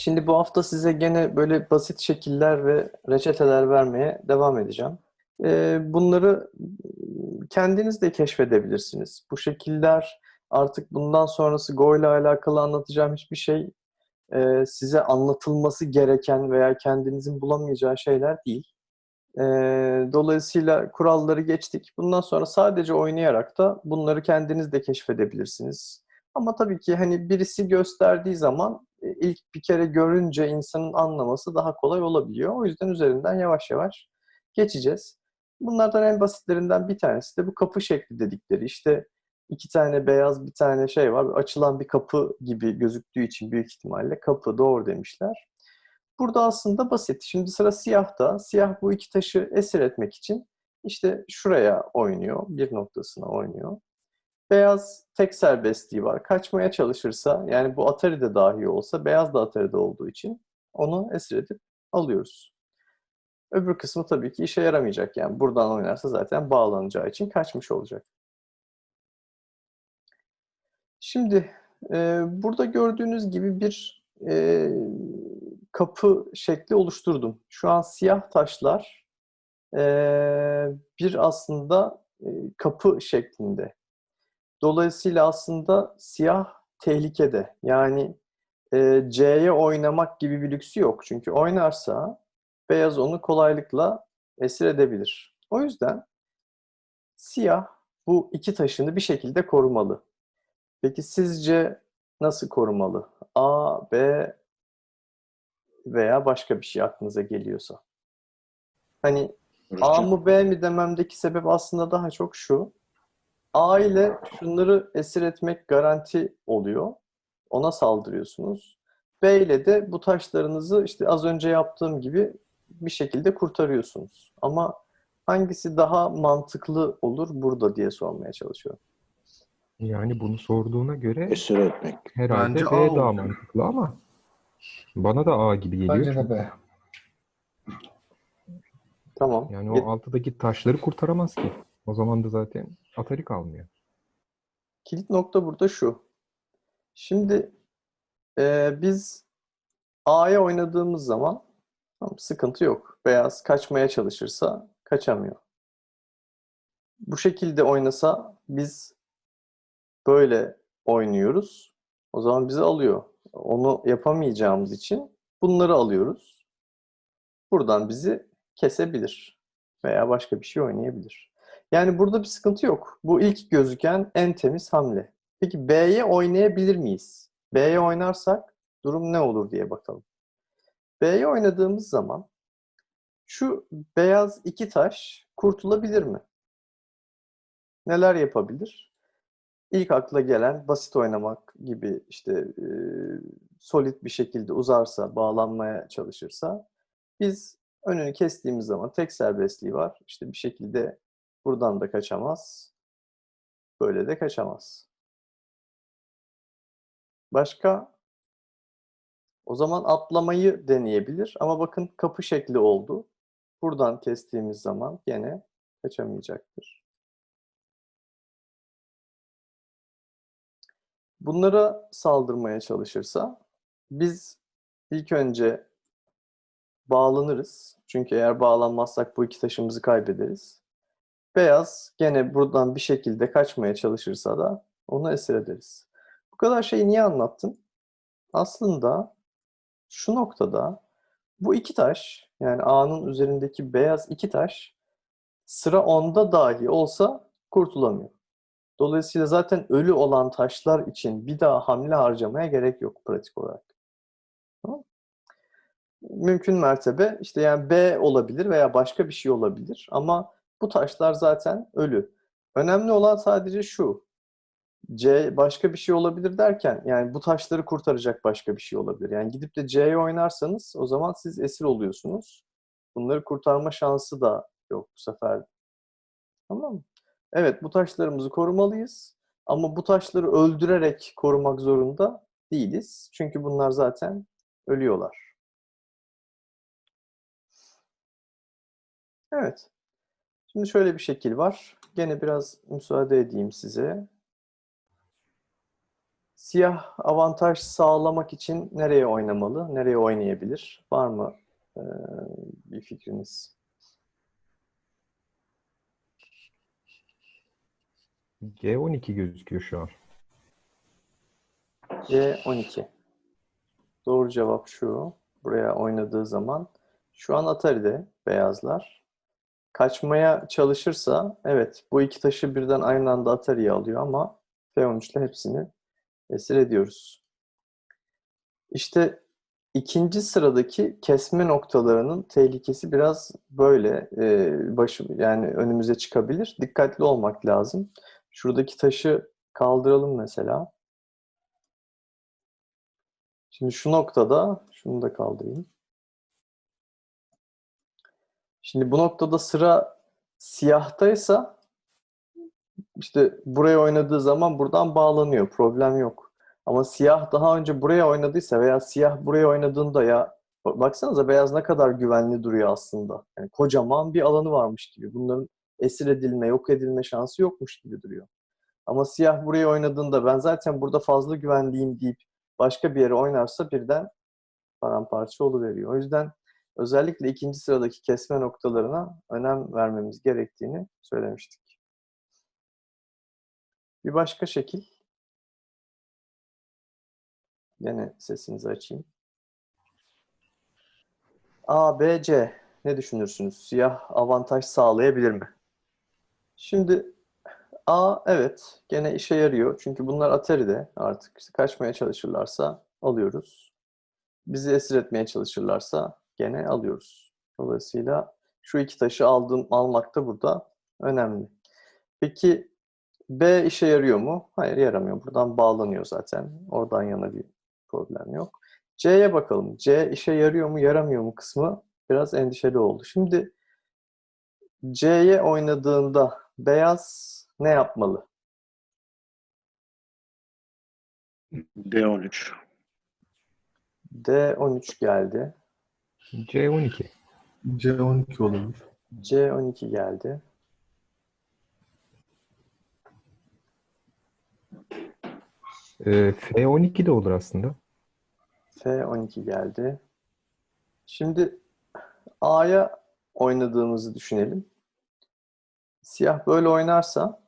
Şimdi bu hafta size gene böyle basit şekiller ve reçeteler vermeye devam edeceğim. Ee, bunları kendiniz de keşfedebilirsiniz. Bu şekiller artık bundan sonrası Go ile alakalı anlatacağım hiçbir şey e, size anlatılması gereken veya kendinizin bulamayacağı şeyler değil. E, dolayısıyla kuralları geçtik. Bundan sonra sadece oynayarak da bunları kendiniz de keşfedebilirsiniz. Ama tabii ki hani birisi gösterdiği zaman ilk bir kere görünce insanın anlaması daha kolay olabiliyor. O yüzden üzerinden yavaş yavaş geçeceğiz. Bunlardan en basitlerinden bir tanesi de bu kapı şekli dedikleri. İşte iki tane beyaz bir tane şey var. Açılan bir kapı gibi gözüktüğü için büyük ihtimalle kapı doğru demişler. Burada aslında basit. Şimdi sıra siyahta. Siyah bu iki taşı esir etmek için işte şuraya oynuyor. Bir noktasına oynuyor. Beyaz tek serbestliği var. Kaçmaya çalışırsa yani bu Atari'de dahi olsa beyaz da Atari'de olduğu için onu esir edip alıyoruz. Öbür kısmı tabii ki işe yaramayacak. Yani buradan oynarsa zaten bağlanacağı için kaçmış olacak. Şimdi e, burada gördüğünüz gibi bir e, kapı şekli oluşturdum. Şu an siyah taşlar e, bir aslında e, kapı şeklinde. Dolayısıyla aslında siyah tehlikede. Yani e, C'ye oynamak gibi bir lüksü yok. Çünkü oynarsa beyaz onu kolaylıkla esir edebilir. O yüzden siyah bu iki taşını bir şekilde korumalı. Peki sizce nasıl korumalı? A, B veya başka bir şey aklınıza geliyorsa. Hani A mı B mi dememdeki sebep aslında daha çok şu. A ile şunları esir etmek garanti oluyor. Ona saldırıyorsunuz. B ile de bu taşlarınızı işte az önce yaptığım gibi bir şekilde kurtarıyorsunuz. Ama hangisi daha mantıklı olur burada diye sormaya çalışıyorum. Yani bunu sorduğuna göre Esir etmek. herhalde Bence B A daha olur. mantıklı ama bana da A gibi geliyor. Bence de B. Tamam. Yani o altıdaki taşları kurtaramaz ki. O zaman da zaten Atari kalmıyor. Kilit nokta burada şu. Şimdi e, biz A'ya oynadığımız zaman tamam, sıkıntı yok. Beyaz kaçmaya çalışırsa kaçamıyor. Bu şekilde oynasa biz böyle oynuyoruz. O zaman bizi alıyor. Onu yapamayacağımız için bunları alıyoruz. Buradan bizi kesebilir. Veya başka bir şey oynayabilir. Yani burada bir sıkıntı yok. Bu ilk gözüken en temiz hamle. Peki B'ye oynayabilir miyiz? B'ye oynarsak durum ne olur diye bakalım. B'ye oynadığımız zaman şu beyaz iki taş kurtulabilir mi? Neler yapabilir? İlk akla gelen basit oynamak gibi işte e, solid bir şekilde uzarsa, bağlanmaya çalışırsa biz önünü kestiğimiz zaman tek serbestliği var. İşte bir şekilde buradan da kaçamaz. Böyle de kaçamaz. Başka? O zaman atlamayı deneyebilir ama bakın kapı şekli oldu. Buradan kestiğimiz zaman gene kaçamayacaktır. Bunlara saldırmaya çalışırsa biz ilk önce bağlanırız. Çünkü eğer bağlanmazsak bu iki taşımızı kaybederiz. Beyaz gene buradan bir şekilde kaçmaya çalışırsa da onu esir ederiz. Bu kadar şeyi niye anlattım? Aslında şu noktada bu iki taş yani A'nın üzerindeki beyaz iki taş sıra onda dahi olsa kurtulamıyor. Dolayısıyla zaten ölü olan taşlar için bir daha hamle harcamaya gerek yok pratik olarak. Mümkün mertebe işte yani B olabilir veya başka bir şey olabilir ama bu taşlar zaten ölü. Önemli olan sadece şu. C başka bir şey olabilir derken yani bu taşları kurtaracak başka bir şey olabilir. Yani gidip de C'ye oynarsanız o zaman siz esir oluyorsunuz. Bunları kurtarma şansı da yok bu sefer. Tamam mı? Evet bu taşlarımızı korumalıyız. Ama bu taşları öldürerek korumak zorunda değiliz. Çünkü bunlar zaten ölüyorlar. Evet. Şimdi şöyle bir şekil var. Gene biraz müsaade edeyim size. Siyah avantaj sağlamak için nereye oynamalı, nereye oynayabilir? Var mı e, bir fikriniz? G12 gözüküyor şu an. C12. Doğru cevap şu. Buraya oynadığı zaman şu an Atari'de beyazlar. Kaçmaya çalışırsa evet bu iki taşı birden aynı anda Atari'ye alıyor ama F13 ile hepsini esir ediyoruz. İşte ikinci sıradaki kesme noktalarının tehlikesi biraz böyle e, başı, yani önümüze çıkabilir. Dikkatli olmak lazım. Şuradaki taşı kaldıralım mesela. Şimdi şu noktada, şunu da kaldırayım. Şimdi bu noktada sıra siyahtaysa işte buraya oynadığı zaman buradan bağlanıyor. Problem yok. Ama siyah daha önce buraya oynadıysa veya siyah buraya oynadığında ya baksanıza beyaz ne kadar güvenli duruyor aslında. Yani kocaman bir alanı varmış gibi. Bunların esir edilme, yok edilme şansı yokmuş gibi duruyor. Ama siyah buraya oynadığında ben zaten burada fazla güvenliyim deyip başka bir yere oynarsa birden paramparça oluveriyor. O yüzden özellikle ikinci sıradaki kesme noktalarına önem vermemiz gerektiğini söylemiştik. Bir başka şekil. Yine sesinizi açayım. A, B, C. Ne düşünürsünüz? Siyah avantaj sağlayabilir mi? Şimdi A evet gene işe yarıyor. Çünkü bunlar Atari'de artık kaçmaya çalışırlarsa alıyoruz. Bizi esir etmeye çalışırlarsa gene alıyoruz. Dolayısıyla şu iki taşı aldığım almak da burada önemli. Peki B işe yarıyor mu? Hayır yaramıyor. Buradan bağlanıyor zaten. Oradan yana bir problem yok. C'ye bakalım. C işe yarıyor mu, yaramıyor mu kısmı biraz endişeli oldu. Şimdi C'ye oynadığında beyaz ne yapmalı? D13. D13 geldi. C12. C12 olabilir. C12 geldi. Ee, F12 de olur aslında. F12 geldi. Şimdi A'ya oynadığımızı düşünelim. Siyah böyle oynarsa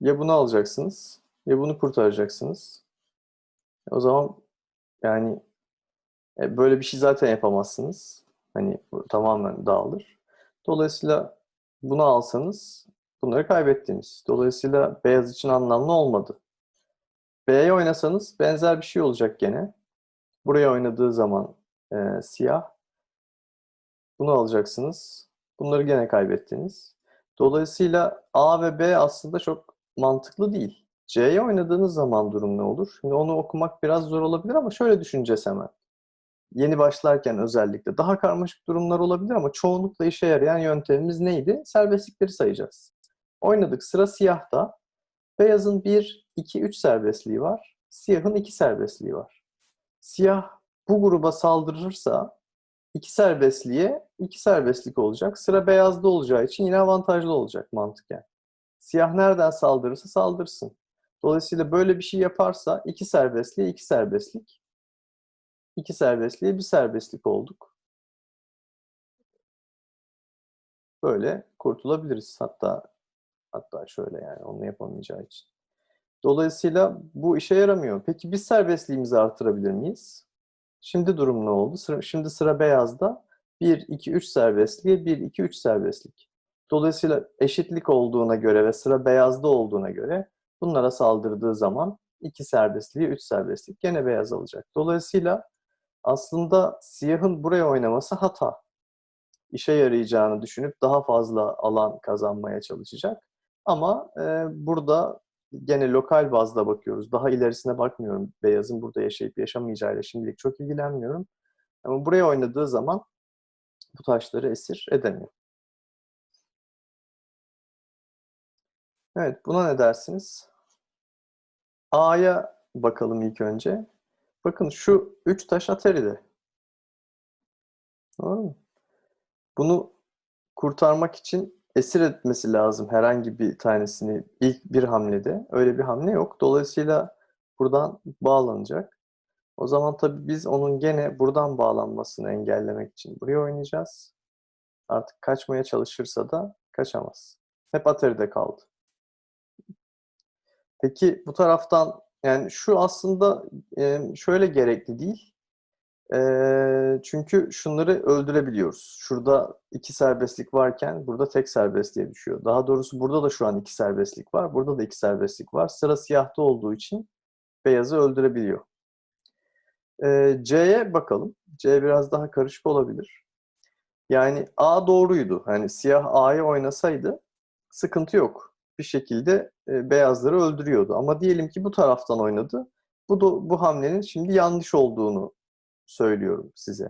ya bunu alacaksınız ya bunu kurtaracaksınız. O zaman yani böyle bir şey zaten yapamazsınız. Hani tamamen dağılır. Dolayısıyla bunu alsanız bunları kaybettiniz. Dolayısıyla beyaz için anlamlı olmadı. B'ye oynasanız benzer bir şey olacak gene. Buraya oynadığı zaman e, siyah. Bunu alacaksınız. Bunları gene kaybettiniz. Dolayısıyla A ve B aslında çok mantıklı değil. C'ye oynadığınız zaman durum ne olur? Şimdi onu okumak biraz zor olabilir ama şöyle düşüneceğiz hemen. Yeni başlarken özellikle. Daha karmaşık durumlar olabilir ama çoğunlukla işe yarayan yöntemimiz neydi? Serbestlikleri sayacağız. Oynadık. Sıra siyahta. Beyazın 1, 2, 3 serbestliği var. Siyahın 2 serbestliği var. Siyah bu gruba saldırırsa iki serbestliğe iki serbestlik olacak. Sıra beyazda olacağı için yine avantajlı olacak mantıken. Siyah nereden saldırırsa saldırsın. Dolayısıyla böyle bir şey yaparsa iki serbestliğe iki serbestlik. İki serbestliğe bir serbestlik olduk. Böyle kurtulabiliriz. Hatta hatta şöyle yani onu yapamayacağı için. Dolayısıyla bu işe yaramıyor. Peki biz serbestliğimizi artırabilir miyiz? Şimdi durum ne oldu? Sıra, şimdi sıra beyazda 1, 2, 3 serbestliğe 1, 2, 3 serbestlik. Dolayısıyla eşitlik olduğuna göre ve sıra beyazda olduğuna göre bunlara saldırdığı zaman 2 serbestliğe 3 serbestlik gene beyaz alacak. Dolayısıyla aslında siyahın buraya oynaması hata. İşe yarayacağını düşünüp daha fazla alan kazanmaya çalışacak. Ama e, burada gene lokal bazda bakıyoruz. Daha ilerisine bakmıyorum. Beyazın burada yaşayıp yaşamayacağıyla şimdilik çok ilgilenmiyorum. Ama buraya oynadığı zaman bu taşları esir edemiyor. Evet, buna ne dersiniz? A'ya bakalım ilk önce. Bakın şu üç taş Atari'de. Doğru mu? Bunu kurtarmak için esir etmesi lazım herhangi bir tanesini ilk bir hamlede. Öyle bir hamle yok. Dolayısıyla buradan bağlanacak. O zaman tabii biz onun gene buradan bağlanmasını engellemek için buraya oynayacağız. Artık kaçmaya çalışırsa da kaçamaz. Hep Atari'de kaldı. Peki bu taraftan yani şu aslında e, şöyle gerekli değil. E, çünkü şunları öldürebiliyoruz. Şurada iki serbestlik varken burada tek serbestliğe düşüyor. Daha doğrusu burada da şu an iki serbestlik var. Burada da iki serbestlik var. Sıra siyahta olduğu için beyazı öldürebiliyor. E, C'ye bakalım. C biraz daha karışık olabilir. Yani A doğruydu. Hani siyah A'yı oynasaydı sıkıntı yok. Bir şekilde e, beyazları öldürüyordu. Ama diyelim ki bu taraftan oynadı. Bu da, bu hamlenin şimdi yanlış olduğunu söylüyorum size.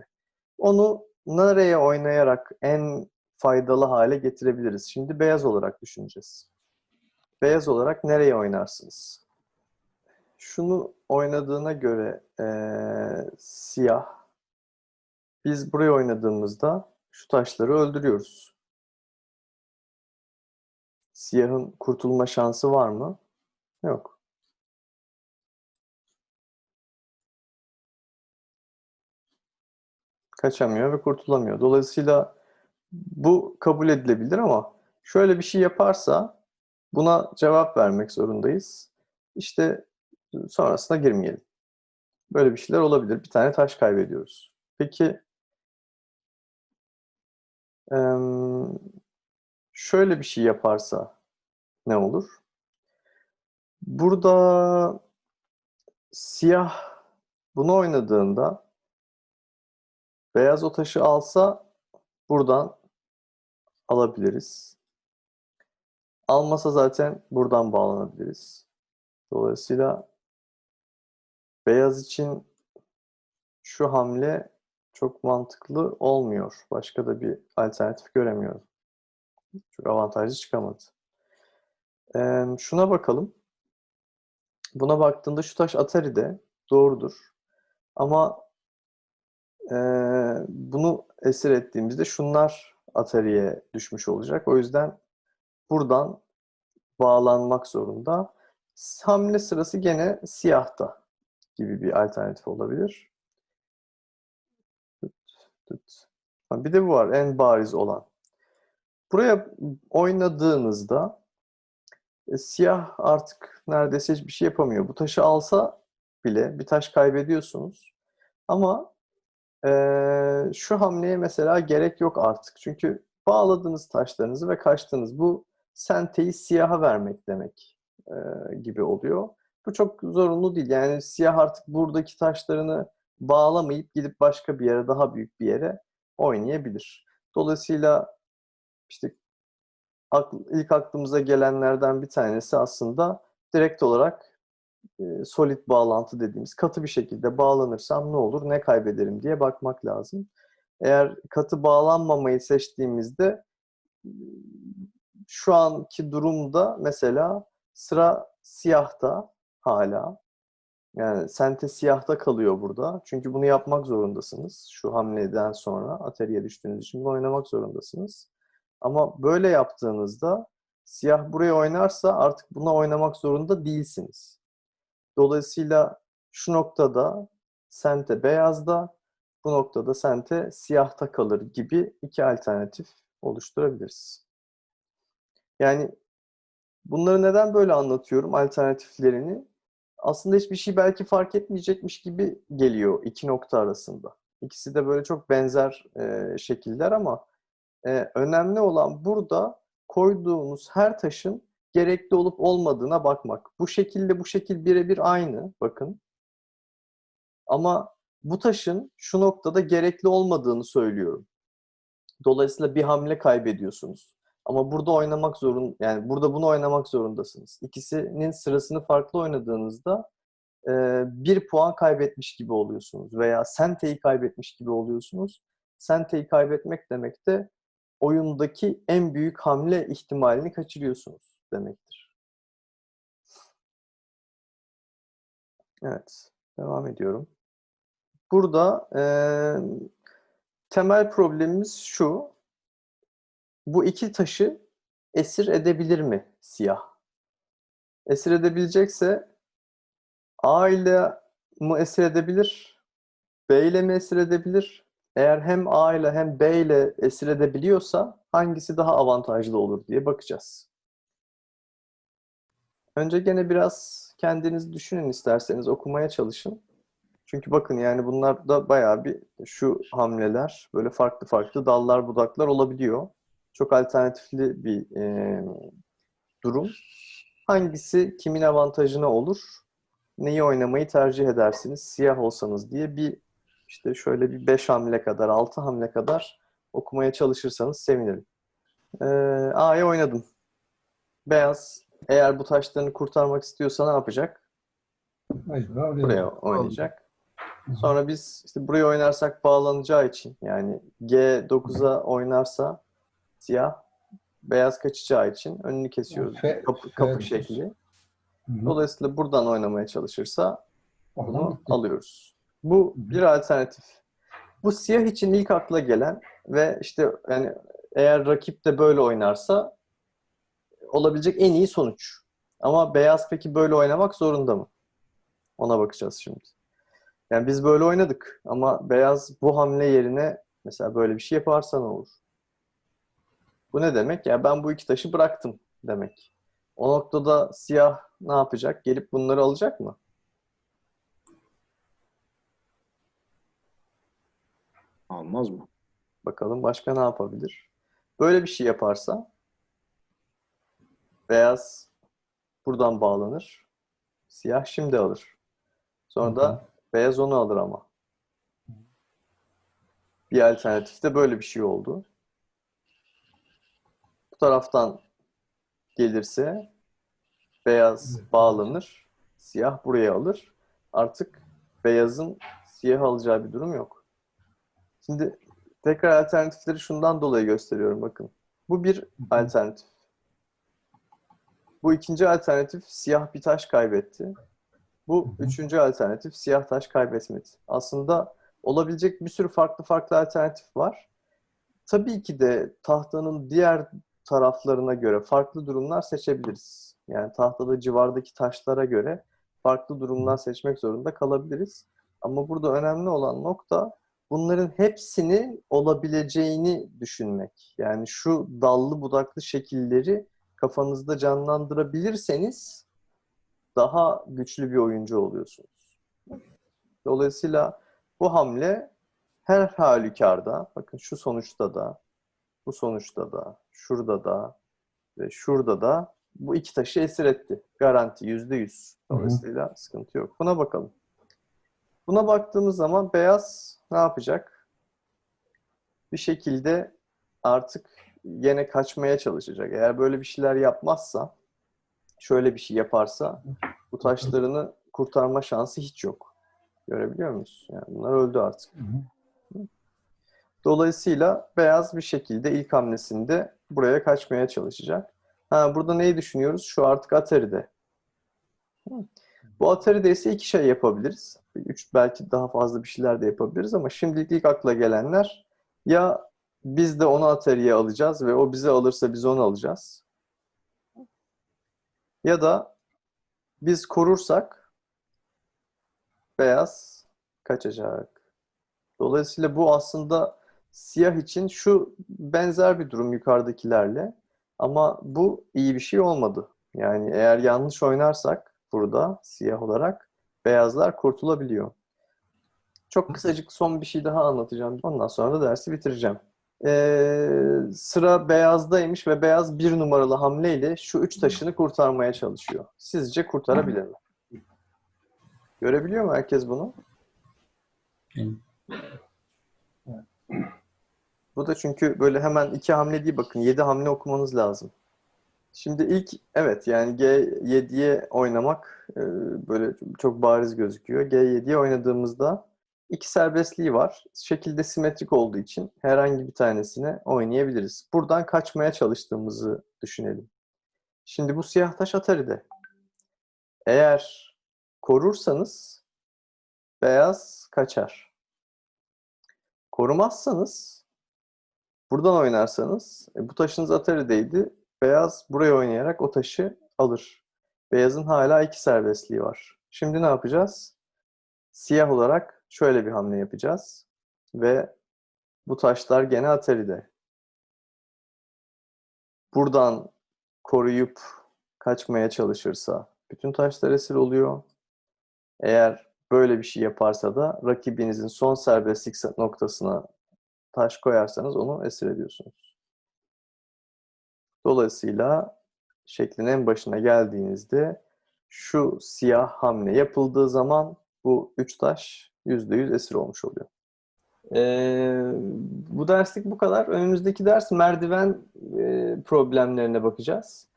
Onu nereye oynayarak en faydalı hale getirebiliriz? Şimdi beyaz olarak düşüneceğiz. Beyaz olarak nereye oynarsınız? Şunu oynadığına göre e, siyah biz buraya oynadığımızda şu taşları öldürüyoruz. Siyahın kurtulma şansı var mı? Yok. Kaçamıyor ve kurtulamıyor. Dolayısıyla bu kabul edilebilir ama şöyle bir şey yaparsa buna cevap vermek zorundayız. İşte sonrasına girmeyelim. Böyle bir şeyler olabilir. Bir tane taş kaybediyoruz. Peki şöyle bir şey yaparsa ne olur? Burada siyah bunu oynadığında beyaz o taşı alsa buradan alabiliriz. Almasa zaten buradan bağlanabiliriz. Dolayısıyla beyaz için şu hamle çok mantıklı olmuyor. Başka da bir alternatif göremiyorum. Çok avantajlı çıkamadı. Ee, şuna bakalım. Buna baktığında şu taş Atari'de doğrudur. Ama e, bunu esir ettiğimizde şunlar Atari'ye düşmüş olacak. O yüzden buradan bağlanmak zorunda. Hamle sırası gene siyahta gibi bir alternatif olabilir. Bir de bu var en bariz olan. Buraya oynadığınızda e, siyah artık neredeyse hiçbir şey yapamıyor. Bu taşı alsa bile bir taş kaybediyorsunuz. Ama e, şu hamleye mesela gerek yok artık. Çünkü bağladınız taşlarınızı ve kaçtınız. Bu senteyi siyaha vermek demek e, gibi oluyor. Bu çok zorunlu değil. Yani siyah artık buradaki taşlarını bağlamayıp gidip başka bir yere, daha büyük bir yere oynayabilir. Dolayısıyla işte ilk aklımıza gelenlerden bir tanesi aslında direkt olarak e, solid bağlantı dediğimiz katı bir şekilde bağlanırsam ne olur, ne kaybederim diye bakmak lazım. Eğer katı bağlanmamayı seçtiğimizde şu anki durumda mesela sıra siyahta hala. Yani sente siyahta kalıyor burada. Çünkü bunu yapmak zorundasınız. Şu hamleden sonra ateriye düştüğünüz için bunu oynamak zorundasınız. Ama böyle yaptığınızda siyah buraya oynarsa artık buna oynamak zorunda değilsiniz. Dolayısıyla şu noktada sente beyazda, bu noktada sente siyahta kalır gibi iki alternatif oluşturabiliriz. Yani bunları neden böyle anlatıyorum alternatiflerini? Aslında hiçbir şey belki fark etmeyecekmiş gibi geliyor iki nokta arasında. İkisi de böyle çok benzer e, şekiller ama e, önemli olan burada koyduğunuz her taşın gerekli olup olmadığına bakmak. Bu şekilde bu şekil birebir aynı bakın. Ama bu taşın şu noktada gerekli olmadığını söylüyorum. Dolayısıyla bir hamle kaybediyorsunuz. Ama burada oynamak zorun yani burada bunu oynamak zorundasınız. İkisinin sırasını farklı oynadığınızda e, bir puan kaybetmiş gibi oluyorsunuz veya senteyi kaybetmiş gibi oluyorsunuz. Senteyi kaybetmek demek de oyundaki en büyük hamle ihtimalini kaçırıyorsunuz demektir. Evet, devam ediyorum. Burada e, temel problemimiz şu. Bu iki taşı esir edebilir mi siyah? Esir edebilecekse A ile mi esir edebilir? B ile mi esir edebilir? Eğer hem A ile hem B ile esir edebiliyorsa hangisi daha avantajlı olur diye bakacağız. Önce gene biraz kendiniz düşünün isterseniz okumaya çalışın. Çünkü bakın yani bunlar da bayağı bir şu hamleler böyle farklı farklı dallar budaklar olabiliyor. Çok alternatifli bir e, durum. Hangisi kimin avantajına olur? Neyi oynamayı tercih edersiniz? Siyah olsanız diye bir işte şöyle bir 5 hamle kadar, 6 hamle kadar okumaya çalışırsanız sevinirim. Ee, A'ya oynadım. Beyaz eğer bu taşlarını kurtarmak istiyorsa ne yapacak? Hayır, oraya. Buraya oynayacak. Sonra biz işte buraya oynarsak bağlanacağı için yani G9'a oynarsa siyah beyaz kaçacağı için önünü kesiyoruz. F- Kapı, kapı şekli. Hı. Dolayısıyla buradan oynamaya çalışırsa bitti. alıyoruz. Bu bir alternatif. Bu siyah için ilk akla gelen ve işte yani eğer rakip de böyle oynarsa olabilecek en iyi sonuç. Ama beyaz peki böyle oynamak zorunda mı? Ona bakacağız şimdi. Yani biz böyle oynadık ama beyaz bu hamle yerine mesela böyle bir şey yaparsa ne olur? Bu ne demek? Ya ben bu iki taşı bıraktım demek. O noktada siyah ne yapacak? Gelip bunları alacak mı? Almaz mı? Bakalım başka ne yapabilir? Böyle bir şey yaparsa beyaz buradan bağlanır. Siyah şimdi alır. Sonra da beyaz onu alır ama. Bir alternatifte böyle bir şey oldu. Bu taraftan gelirse beyaz bağlanır. Siyah buraya alır. Artık beyazın siyah alacağı bir durum yok. Şimdi tekrar alternatifleri şundan dolayı gösteriyorum bakın. Bu bir alternatif. Bu ikinci alternatif siyah bir taş kaybetti. Bu üçüncü alternatif siyah taş kaybetmedi. Aslında olabilecek bir sürü farklı farklı alternatif var. Tabii ki de tahtanın diğer taraflarına göre farklı durumlar seçebiliriz. Yani tahtada civardaki taşlara göre farklı durumlar seçmek zorunda kalabiliriz. Ama burada önemli olan nokta bunların hepsini olabileceğini düşünmek. Yani şu dallı budaklı şekilleri kafanızda canlandırabilirseniz daha güçlü bir oyuncu oluyorsunuz. Dolayısıyla bu hamle her halükarda, bakın şu sonuçta da, bu sonuçta da, şurada da ve şurada da bu iki taşı esir etti. Garanti yüzde yüz. Dolayısıyla sıkıntı yok. Buna bakalım. Buna baktığımız zaman beyaz ne yapacak? Bir şekilde artık yine kaçmaya çalışacak. Eğer böyle bir şeyler yapmazsa, şöyle bir şey yaparsa bu taşlarını kurtarma şansı hiç yok. Görebiliyor muyuz? Yani bunlar öldü artık. Dolayısıyla beyaz bir şekilde ilk hamlesinde buraya kaçmaya çalışacak. Ha, burada neyi düşünüyoruz? Şu artık Atari'de. Hı. Bu Atari'de ise iki şey yapabiliriz. Üç belki daha fazla bir şeyler de yapabiliriz ama şimdilik ilk akla gelenler ya biz de onu Atari'ye alacağız ve o bizi alırsa biz onu alacağız. Ya da biz korursak beyaz kaçacak. Dolayısıyla bu aslında siyah için şu benzer bir durum yukarıdakilerle. Ama bu iyi bir şey olmadı. Yani eğer yanlış oynarsak burada siyah olarak beyazlar kurtulabiliyor. Çok kısacık son bir şey daha anlatacağım. Ondan sonra da dersi bitireceğim. Ee, sıra beyazdaymış ve beyaz bir numaralı hamleyle şu üç taşını kurtarmaya çalışıyor. Sizce kurtarabilir mi? Görebiliyor mu herkes bunu? Bu da çünkü böyle hemen iki hamle değil bakın yedi hamle okumanız lazım. Şimdi ilk evet yani G7'ye oynamak e, böyle çok bariz gözüküyor. G7'ye oynadığımızda iki serbestliği var. Şekilde simetrik olduğu için herhangi bir tanesine oynayabiliriz. Buradan kaçmaya çalıştığımızı düşünelim. Şimdi bu siyah taş Atari'de. Eğer korursanız beyaz kaçar. Korumazsanız buradan oynarsanız e, bu taşınız Atari'deydi. Beyaz buraya oynayarak o taşı alır. Beyazın hala iki serbestliği var. Şimdi ne yapacağız? Siyah olarak şöyle bir hamle yapacağız. Ve bu taşlar gene Atari'de. Buradan koruyup kaçmaya çalışırsa bütün taşlar esir oluyor. Eğer böyle bir şey yaparsa da rakibinizin son serbestlik noktasına taş koyarsanız onu esir ediyorsunuz. Dolayısıyla şeklin en başına geldiğinizde şu siyah hamle yapıldığı zaman bu üç taş %100 esir olmuş oluyor. Ee, bu derslik bu kadar. Önümüzdeki ders merdiven e, problemlerine bakacağız.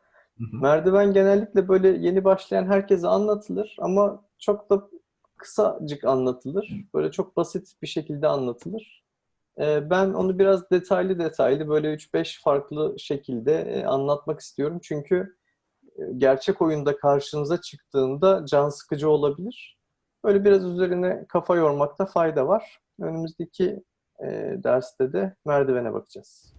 Merdiven genellikle böyle yeni başlayan herkese anlatılır ama çok da kısacık anlatılır. Böyle çok basit bir şekilde anlatılır. Ee, ben onu biraz detaylı detaylı böyle 3-5 farklı şekilde e, anlatmak istiyorum. Çünkü e, gerçek oyunda karşınıza çıktığında can sıkıcı olabilir. Böyle biraz üzerine kafa yormakta fayda var. Önümüzdeki e, derste de merdivene bakacağız.